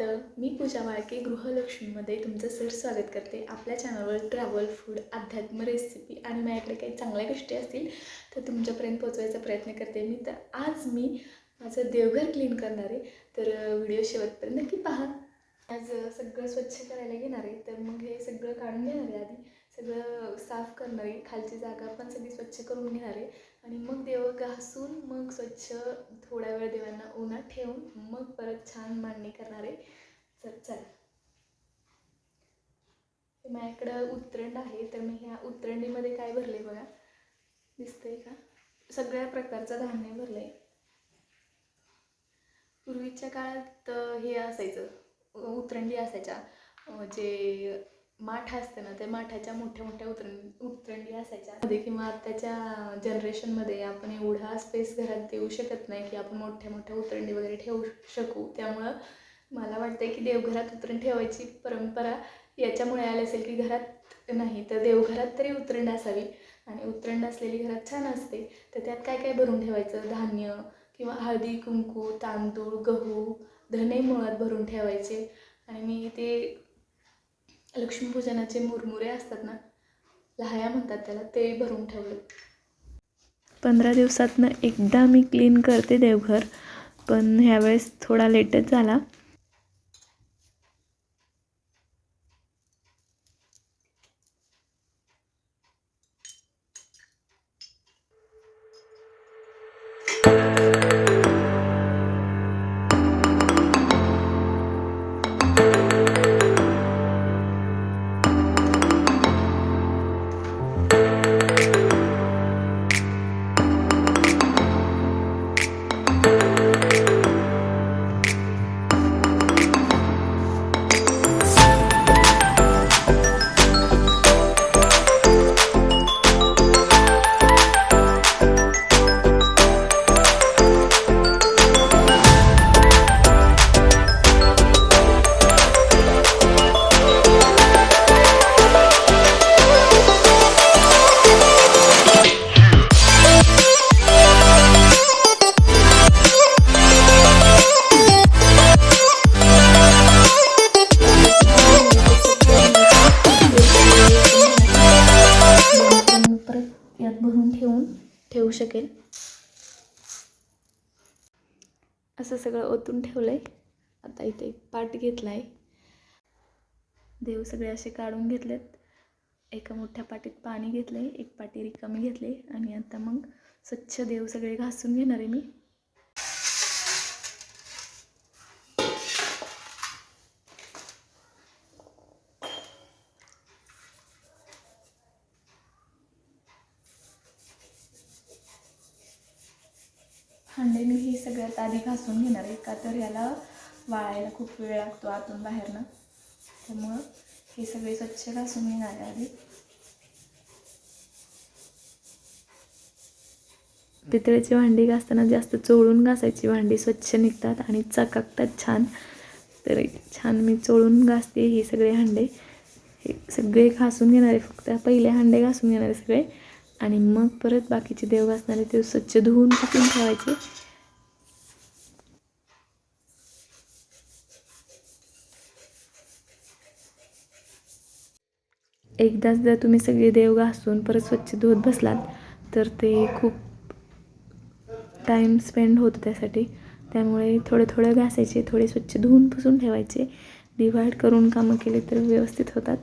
दत्त मी पूजा वाळके गृहलक्ष्मीमध्ये तुमचं सर स्वागत करते. आपल्या चॅनलवर ट्रॅव्हल फूड अध्यात्म रेसिपी आणि माझ्याकडे काही चांगल्या गोष्टी असतील तर तुमच्यापर्यंत पोचवायचा प्रयत्न करते. मी तर आज मी माझं देवघर क्लीन करणार आहे. तर व्हिडिओ शेवटपर्यंत नक्की पहा. आज सगळं स्वच्छ करायला घेणार आहे. तर मग हे सगळं काढून घेणार आहे आधी. साफ करणार आहे खालची जागा पण सगळी स्वच्छ करून घेणार आहे. आणि मग देव घासून मग स्वच्छ थोड्या वेळ देवांना उन्हात ठेवून मग परत छान मांडणी करणार आहे. चल चला. माझ्याकडं उतरंड आहे तर मी ह्या उतरंडीमध्ये काय भरले बघा? दिसतंय का? सगळ्या प्रकारचं धान्य भरलंय. पूर्वीच्या काळात हे असायचं उतरंडी असायच्या. जे माठ असतं ना त्या माठाच्या मोठ्या मोठ्या उतर उतरंडी असायच्या. मध्ये किंवा आत्ताच्या जनरेशनमध्ये आपण एवढा स्पेस घरात देऊ शकत नाही की आपण मोठ्या मोठ्या उतरंडी वगैरे ठेवू शकू. त्यामुळं मला वाटतं की देवघरात उतरण ठेवायची परंपरा याच्यामुळे आली असेल की घरात नाही तर देवघरात तरी उतरंड असावी. आणि उतरंड असलेली घरात छान असते. तर त्यात काय काय भरून ठेवायचं? धान्य किंवा हळदी कुंकू तांदूळ गहू धने मुळात भरून ठेवायचे. आणि मी ते लक्ष्मीपूजनाचे मुरमुरे असतात ना लहाया म्हणतात त्याला ते भरून ठेवलं. पंधरा दिवसातनं एकदा मी क्लीन करते देवघर पण ह्यावेळेस थोडा लेटच झाला. असं सगळं ओतून ठेवलं आहे आता इथे एक पाट घेतला आहे देव सगळे असे काढून घेतलेत. एका मोठ्या पाटीत पाणी घेतलं आहे एक पाटी रिकामी घेतली आणि आता मग स्वच्छ देव सगळे घासून घेणार आहे मी हांडे मी आधी घासून घेणार आहे. का तर याला वाळायला खूप वेळ लागतो आतून बाहेरनं. त्यामुळं हे सगळे स्वच्छ घासून घेणार आहे आधी. पितळेची भांडी घासताना जास्त चोळून घासायची. भांडी स्वच्छ निघतात आणि चकाकतात छान. तर छान मी चोळून घासते ही सगळे हांडे. हे सगळे घासून घेणारे फक्त पहिले हांडे घासून घेणारे सगळे. आणि मग परत बाकीचे देव घासणारे ते स्वच्छ धुवून टाकून ठेवायचे? एकदाच जर तुम्ही सगळे देव घासून परत स्वच्छ धुवत बसलात तर ते खूप टाईम स्पेंड होतो त्यासाठी. त्यामुळे थोडे थोडे घासायचे थोडे स्वच्छ धुवून पुसून ठेवायचे. डिवाईड करून कामं केले तर व्यवस्थित होतात.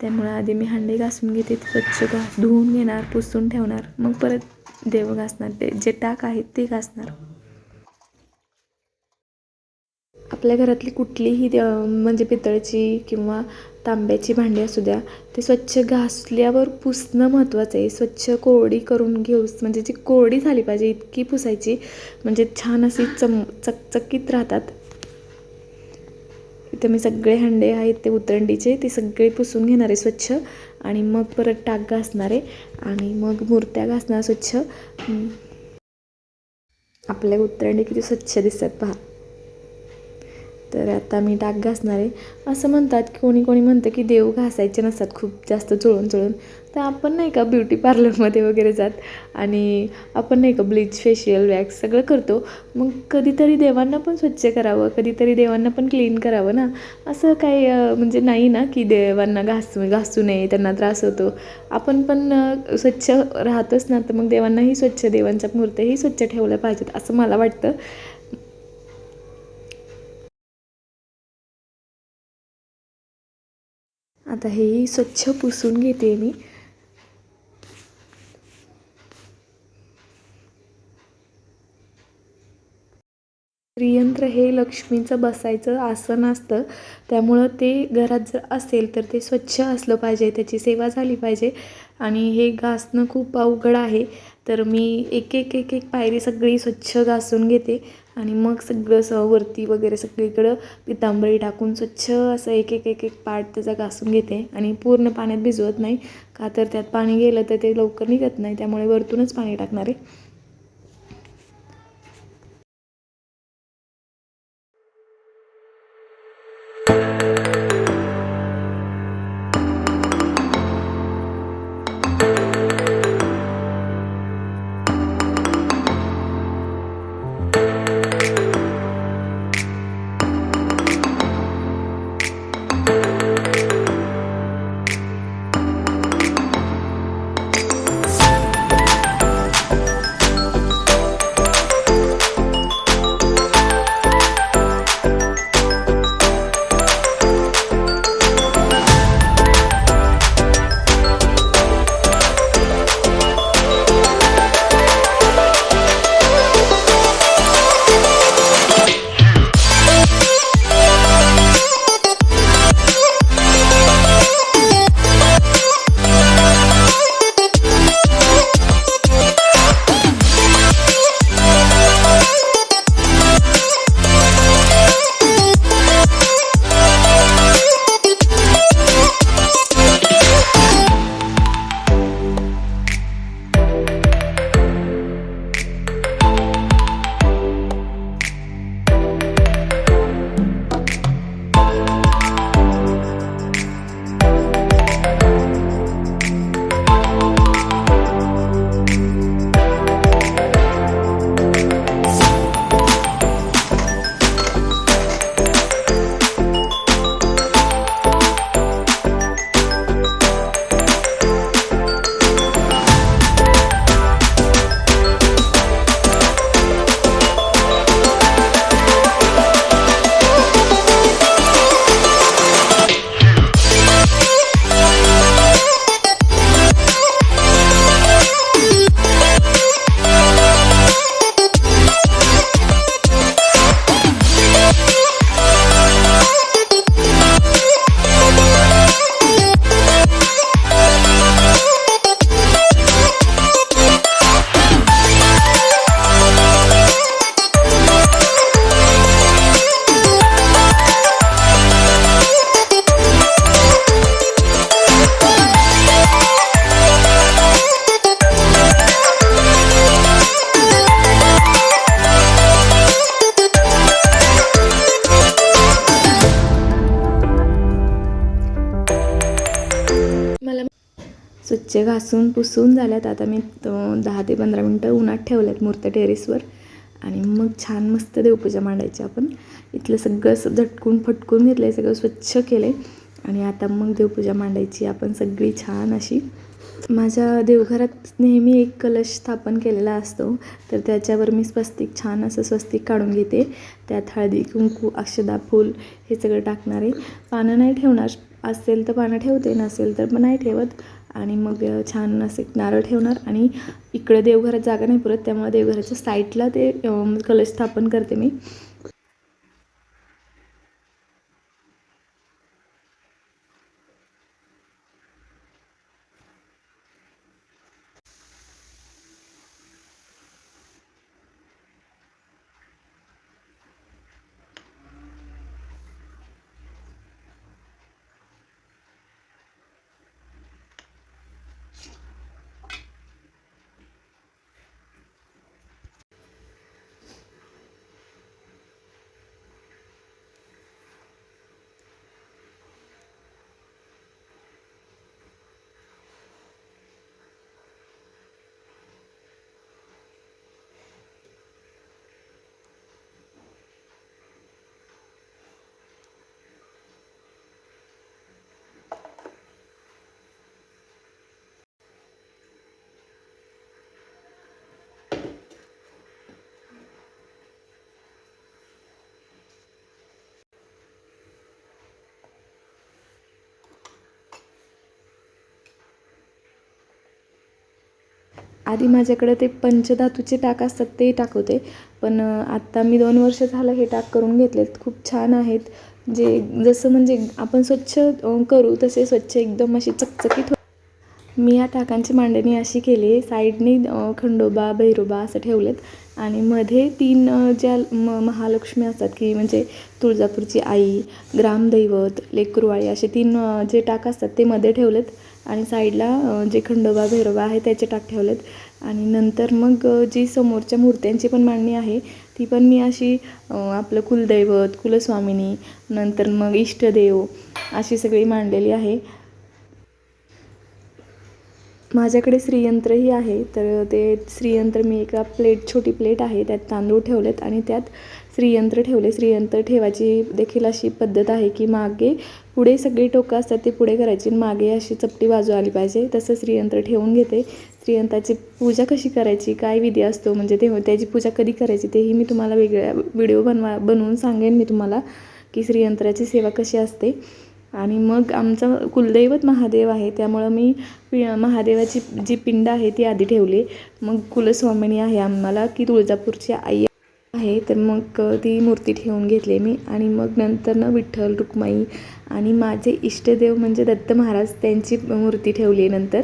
त्यामुळे आधी मी हांडे घासून घेते स्वच्छ घास धुवून घेणार पुसून ठेवणार. मग परत देव घासणार. ते जे टाक आहेत ते घासणार. आपल्या घरातली कुठलीही म्हणजे पितळची किंवा तांब्याची भांडी असू द्या ते स्वच्छ घासल्यावर पुसणं महत्त्वाचं आहे. स्वच्छ कोरडी करून घेऊ म्हणजे जी कोरडी झाली पाहिजे इतकी पुसायची म्हणजे छान अशी चम चकचकीत राहतात. इथे मी सगळे हंडे आहेत ते उतरंडीचे ते सगळे पुसून घेणार आहे स्वच्छ आणि मग परत टाक घासणार आहे आणि मग मूर्त्या घासणार स्वच्छ. आपल्या उतरंडी किती स्वच्छ दिसतात पहा. तर आता मी डाग घासणार आहे. असं म्हणतात की कोणी कोणी म्हणतं की देव घासायचे नसतात खूप जास्त चोळून चोळून. तर आपण नाही का ब्युटी पार्लरमध्ये वगैरे जात आणि आपण नाही का ब्लीच फेशियल वॅक्स सगळं करतो. मग कधीतरी देवांना पण स्वच्छ करावं कधीतरी देवांना पण क्लीन करावं ना. असं काही म्हणजे नाही ना की देवांना घासू घासू नये त्यांना त्रास होतो. आपण पण स्वच्छ राहतोच ना तर मग देवांनाही स्वच्छ देवांच्या मूर्त्याही स्वच्छ ठेवल्या पाहिजेत असं मला वाटतं. आता हेही स्वच्छ पुसून घेते मी. श्रीयंत्र हे लक्ष्मीचं बसायचं आसन असतं. त्यामुळं ते घरात जर असेल तर ते स्वच्छ असलं पाहिजे त्याची सेवा झाली पाहिजे. आणि हे घासणं खूप अवघड आहे. तर मी एक एक एक एक पायरी सगळी स्वच्छ घासून घेते. आणि मग सगळं असं वरती वगैरे सगळीकडं पितांबरी टाकून स्वच्छ असं एक एक एक एक पार्ट त्याचा घासून घेते आणि पूर्ण पाण्यात भिजवत नाही. का तर त्यात पाणी गेलं तर ते लवकर निघत नाही त्यामुळे वरतूनच पाणी टाकणार आहे. घासून पुसून झाल्यात. आता मी दहा ते पंधरा मिनटं उन्हात ठेवल्यात मूर्त्या टेरेसवर. आणि मग छान मस्त देवपूजा मांडायची आपण. इथलं सगळं असं झटकून फटकून घेतलं आहे सगळं स्वच्छ केलं आहे आणि आता मग देवपूजा मांडायची आपण सगळी छान अशी. माझ्या देवघरात नेहमी एक कलश स्थापन केलेला असतो. तर त्याच्यावर मी स्वस्तिक छान असं स्वस्तिक काढून घेते. त्यात हळदी कुंकू अक्षदा फूल हे सगळं टाकणार आहे. पानं नाही ठेवणार. असेल तर पानं ठेवते नसेल तर मग नाही ठेवत. आणि मग छान असे नारळ ठेवणार आणि इकडे देवघरात जागा नाही पुरत त्यामुळे देवघराच्या साईडला ते कलश स्थापन करते मी. आधी माझ्याकडं ते पंचधातूचे टाक असतात ते टाक होते पण आत्ता मी दोन वर्ष झालं हे टाक करून घेतलेत. खूप छान आहेत. जे जसं म्हणजे आपण स्वच्छ करू तसे स्वच्छ एकदम अशी चकचकीत हो मी या टाकांची मांडणी अशी केली. साईडने खंडोबा भैरोबा असं ठेवलेत. आणि मध्ये तीन ज्या म महालक्ष्मी असतात की म्हणजे तुळजापूरची आई ग्रामदैवत लेकरुवाळी असे तीन जे टाक असतात ते मध्ये ठेवलेत. आणि साईडला जे खंडोबा भैरोबा आहे त्याचे टाक ठेवलेत. आणि नंतर मग जी समोरच्या मूर्त्यांची पण मांडणी आहे ती पण मी अशी आपलं कुलदैवत कुलस्वामिनी नंतर मग इष्टदेव अशी सगळी मांडलेली आहे. माझ्याकडे श्रीयंत्रही आहे तर ते श्रीयंत्र मी एका प्लेट छोटी प्लेट आहे त्यात तांदूळ ठेवलेत आणि त्यात श्रीयंत्र ठेवले. श्रीयंत्र ठेवायची देखील अशी पद्धत आहे की मागे पुढे सगळी टोकं असतात ते पुढे करायची आणि मागे अशी चपटी बाजू आली पाहिजे. तसं श्रीयंत्र ठेवून घेते. श्रीयंत्राची पूजा कशी करायची काय विधी असतो म्हणजे ते त्याची पूजा कधी करायची तेही मी तुम्हाला वेगळ्या व्हिडिओ बनवा बनवून सांगेन मी तुम्हाला की श्रीयंत्राची सेवा कशी असते. आणि मग आमचं कुलदैवत महादेव आहे त्यामुळं मी पि महादेवाची जी पिंड आहे ती आधी ठेवली. मग कुलस्वामिनी आहे आम्हाला की तुळजापूरची आई आहे तर मग ती मूर्ती ठेवून घेतली मी. आणि मग नंतर ना विठ्ठल रुक्माई आणि माझे इष्टदेव म्हणजे दत्त महाराज त्यांची मूर्ती ठेवली आहे नंतर.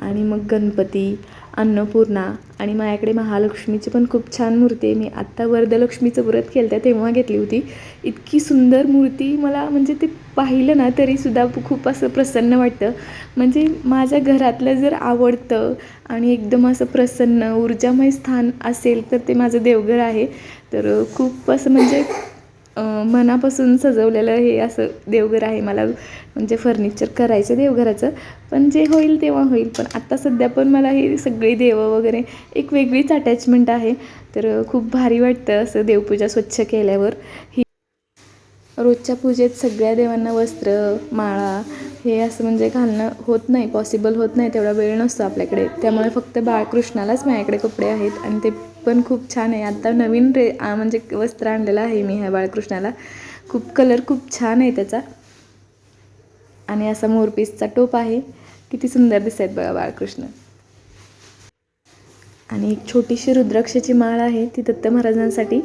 आणि मग गणपती अन्नपूर्णा आणि माझ्याकडे महालक्ष्मीची पण खूप छान मूर्ती आहे. मी आत्ता वरदलक्ष्मीचं व्रत केलं त्या तेव्हा घेतली होती. इतकी सुंदर मूर्ती मला म्हणजे ते पाहिलं ना तरीसुद्धा खूप असं प्रसन्न वाटतं. म्हणजे माझ्या घरातलं जर आवडतं आणि एकदम असं प्रसन्न ऊर्जामय स्थान असेल तर ते माझं देवघर आहे. तर खूप असं म्हणजे मनापासून सजवलेलं हे असं देवघर आहे मला. म्हणजे फर्निचर करायचं देवघराचं. पण जे होईल तेव्हा होईल. पण आत्ता सध्या पण मला हे सगळी देवं वगैरे एक वेगळीच अटॅचमेंट आहे. तर खूप भारी वाटतं असं देवपूजा स्वच्छ केल्यावर. ही रोजच्या पूजेत सगळ्या देवांना वस्त्र माळा हे असं म्हणजे घालणं होत नाही. पॉसिबल होत नाही. तेवढा वेळ नसतो आपल्याकडे. त्यामुळे फक्त बाळकृष्णालाच माझ्याकडे कपडे आहेत आणि ते पण खूप छान आहे. आत्ता नवीन रे म्हणजे वस्त्र आणलेलं आहे मी ह्या बाळकृष्णाला. खूप कलर खूप छान आहे त्याचा. आणि असा मोरपीसचा टोप आहे. किती सुंदर दिसत बघा बाळकृष्ण. आणि एक छोटीशी रुद्राक्षाची माळ आहे ती दत्त महाराजांसाठी.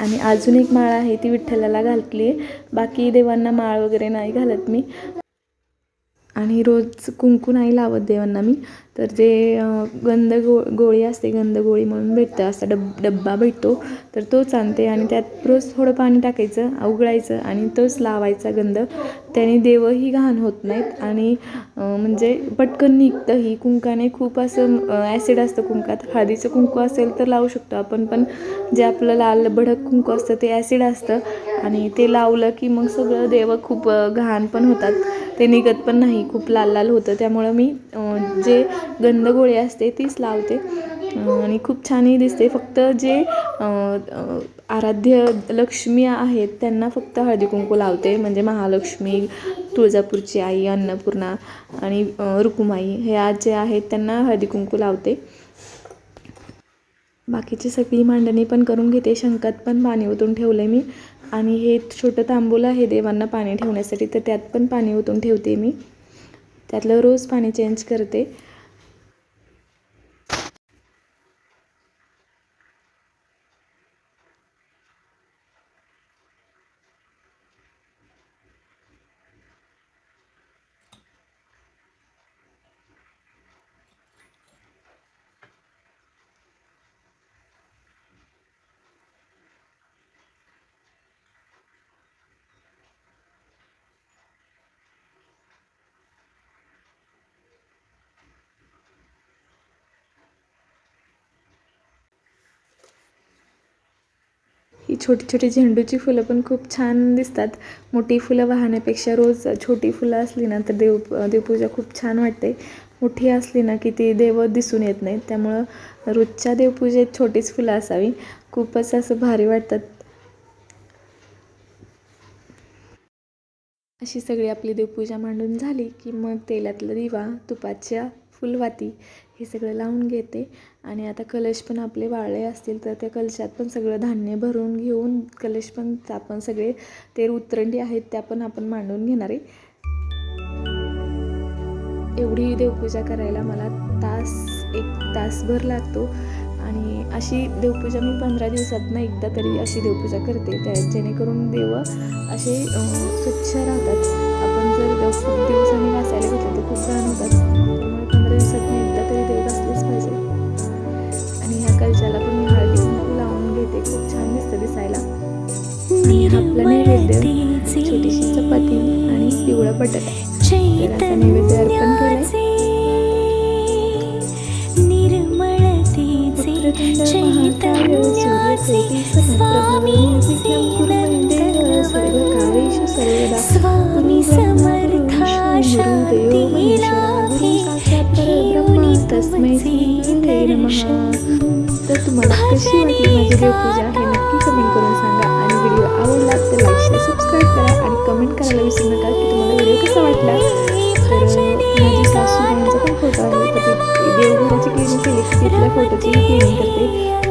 आणि अजून एक माळ आहे ती विठ्ठलाला घातली आहे बाकी देवांना माळ वगैरे नाही घालत मी. आणि रोज कुंकू नाही लावत देवांना मी. तर जे गंध गो गोळी असते गंध गोळी म्हणून भेटतं असा डब डब्बा भेटतो. तर तोच आणते आणि त्यात रोज थोडं पाणी टाकायचं उघडायचं आणि तोच लावायचा गंध. त्याने देवही घाण होत नाहीत आणि म्हणजे पटकन निघतं ही. कुंकाने खूप असं ॲसिड असतं कुंकात. हळदीचं कुंकू असेल तर लावू शकतो आपण पण जे आपलं लाल भडक कुंकू असतं ते ॲसिड असतं. आणि ते लावलं की मग सगळं देव खूप घाण पण होतात. ते निघत पण नाही. खूप लाल लाल होतं. त्यामुळं मी जे गंधगोळी असते तीच लावते. आणि खूप छानही दिसते. फक्त जे आराध्य लक्ष्मी आहेत त्यांना फक्त हळदी कुंकू लावते. म्हणजे महालक्ष्मी तुळजापूरची आई अन्नपूर्णा आणि रुकुमाई ह्या जे आहेत त्यांना हळदी कुंकू लावते. बाकीची सगळी मांडणी पण करून घेते. शंकात पण पाणी ओतून ठेवलं मी. आणि हे छोटं तांबूल आहे देवांना पाणी ठेवण्यासाठी तर त्यात पण पाणी ओतून ठेवते मी. त्यातलं रोज पाणी चेंज करते. ही छोटी छोटी झेंडूची फुलं पण खूप छान दिसतात. मोठी फुलं वाहण्यापेक्षा रोज छोटी फुलं असली ना तर देव देवपूजा खूप छान वाटते. मोठी असली ना की ती देव दिसून येत नाहीत. त्यामुळं रोजच्या देवपूजेत छोटीच फुलं असावी. खूपच असं भारी वाटतात. अशी सगळी आपली देवपूजा मांडून झाली की मग तेलातला दिवा तुपाच्या फुलवाती हे सगळं लावून घेते. आणि आता कलश पण आपले वाळले असतील तर त्या कलशात पण सगळं धान्य भरून घेऊन कलश पण आपण सगळे ते उतरंडी आहेत त्या पण आपण मांडून घेणार आहे. एवढी देवपूजा करायला मला तास एक तासभर लागतो. आणि अशी देवपूजा मी पंधरा दिवसातनं एकदा तरी अशी देवपूजा करते. त्या जेणेकरून देव असे स्वच्छ राहतात. आपण जर खूप दिवसांनी वाचायला घेतलं तर खूप घाण होतात. तरी देत घासलेच पाहिजे. आणि ह्या कलशाला पण मी हळदी कुंकू लावून घेते. खूप छान दिसतं दिसायला. आणि आपला नैवेद्य छोटीशी चपाती आणि पिवळा बटाटा नैवेद्य अर्पण केलाय. वक्रतुंड महाकाय तस्मै श्री गुरुवे नमः तर तुम्हाला कशी वाटली माझी देवपूजा हे नक्की कमेंट करून सांगा. आणि व्हिडिओ आवडला तर लाईक शेअर सबस्क्राईब करा आणि कमेंट करायला विसरू नका की तुम्हाला व्हिडिओ कसा वाटला. तर माझी सासूबाईंचा पण फोटो आहे. तर ती देवघराची क्लिनिंग केली. तिथल्या फोटोची क्लिनिंग करते.